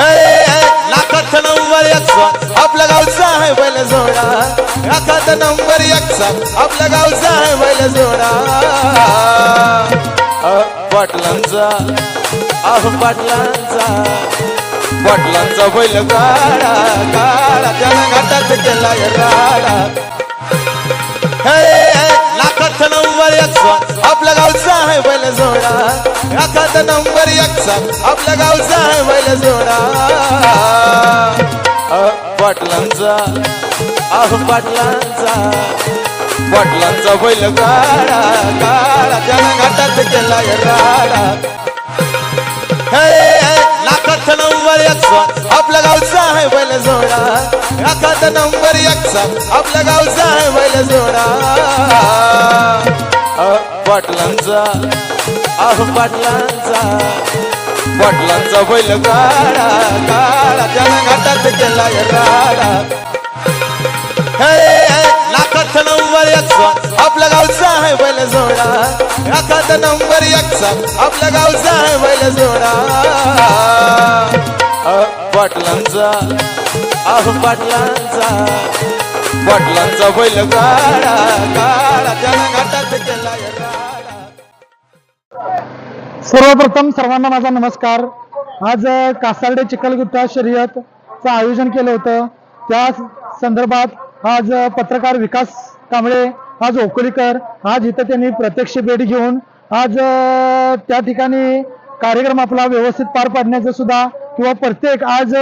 लाखात नंबर एकचा आपल्या गावचा आहे बैल जोडा. लाखात नंबर एकचा आपल्या गावचा आहे बैल जोडा. पाटलांचा अहो पाटलांचा पाटलांचा बैल काढा काढा त्याला घाटात केला राडा हे आता नंबर एकचा आपल्या गावचा आहे बैल जोडा. पाटलांचा अहो पाटलांचा. पाटलांचा बैल काढा काढा त्याला घाटात केला राडा. लाखात नंबर एकचा आपल्या गावचा आहे बैल जोडा. लाखात नंबर एकचा आपल्या गावचा आहे बैल जोडा. पाटलांचा अहो पाटलांचा. पाटलांचा बैल काळा काळा त्याला घाटात केला राडा. हे लाखात नंबर एकचा आपल्या गावचा आहे बैल जोडा. लाखात नंबर एकचा आपल्या गावचा आहे बैल जोडा. अहो, पाटलांचा अहो पाटलांचा. पाटलांचा बैल काळा काळा त्याला घाटात केला सर्वप्रथम सर्वांना माझा नमस्कार. आज अ, कासार्डे चिखलगुट्टा शर्यतचं आयोजन केलं होतं. त्या संदर्भात आज पत्रकार विकास कांबळे आज ओकोलीकर आज इथं त्यांनी प्रत्यक्ष भेट घेऊन आज त्या ठिकाणी कार्यक्रम आपला व्यवस्थित पार पाडण्याचं सुद्धा किंवा प्रत्येक आज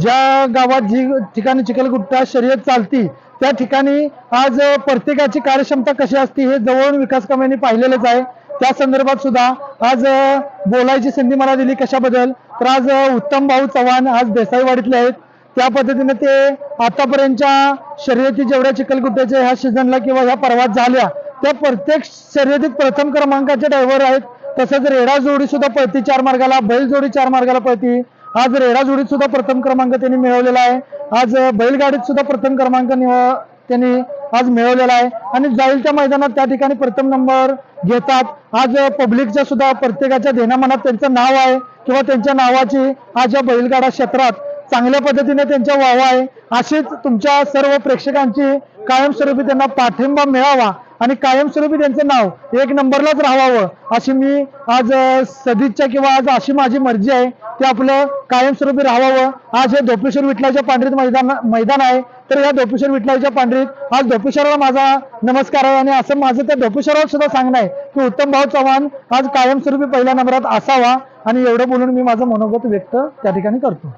ज्या गावात जी ठिकाणी चिखलगुट्टा शर्यत चालती त्या ठिकाणी आज प्रत्येकाची कार्यक्षमता कशी असते हे जवळून विकास कामांनी पाहिलेलंच आहे. त्या संदर्भात सुद्धा आज बोलायची संधी मला दिली कशाबद्दल? तर आज उत्तम भाऊ चव्हाण आज देसाईवाडीतले आहेत. त्या पद्धतीने ते आतापर्यंतच्या शर्यती जेवढ्या चिखलगुट्ट्याच्या ह्या सीझनला किंवा ह्या पर्वात झाल्या त्या प्रत्येक शर्यतीत प्रथम क्रमांकाचे ड्रायव्हर आहेत. तसंच रेडा जोडी सुद्धा पळती चार मार्गाला बैल जोडी चार मार्गाला पळती. आज रेडा जोडीत सुद्धा प्रथम क्रमांक त्यांनी मिळवलेला आहे. आज बैलगाडीत सुद्धा प्रथम क्रमांक निव- त्यांनी आज मिळवलेला आहे. आणि जाईलच्या मैदानात त्या ठिकाणी प्रथम नंबर घेतात. आज पब्लिकच्या सुद्धा प्रत्येकाच्या देण्यामनात त्यांचं नाव आहे. किंवा त्यांच्या नावाची आज या बैलगाडा क्षेत्रात चांगल्या पद्धतीने त्यांच्या वाव आहे अशीच तुमच्या सर्व प्रेक्षकांची कायमस्वरूपी त्यांना पाठिंबा मिळावा. आणि कायमस्वरूपी त्यांचं नाव एक नंबरलाच राहावं अशी मी आज सदिच्छा किंवा आज अशी माझी मर्जी आहे ते आपलं कायमस्वरूपी राहावं. आज हे धोपेश्वर विठलाच्या पांढरीत मैदान मैदान आहे. तर या धोपेश्वर विठलाच्या पांढरीत आज धोपेश्वराला माझा नमस्कार आहे आणि असं माझं त्या धोपेश्वराला सुद्धा सांगणं आहे की उत्तम भाऊ चव्हाण आज कायमस्वरूपी पहिल्या नंबरात असावा आणि एवढं बोलून मी माझं मनोगत व्यक्त त्या ठिकाणी करतो.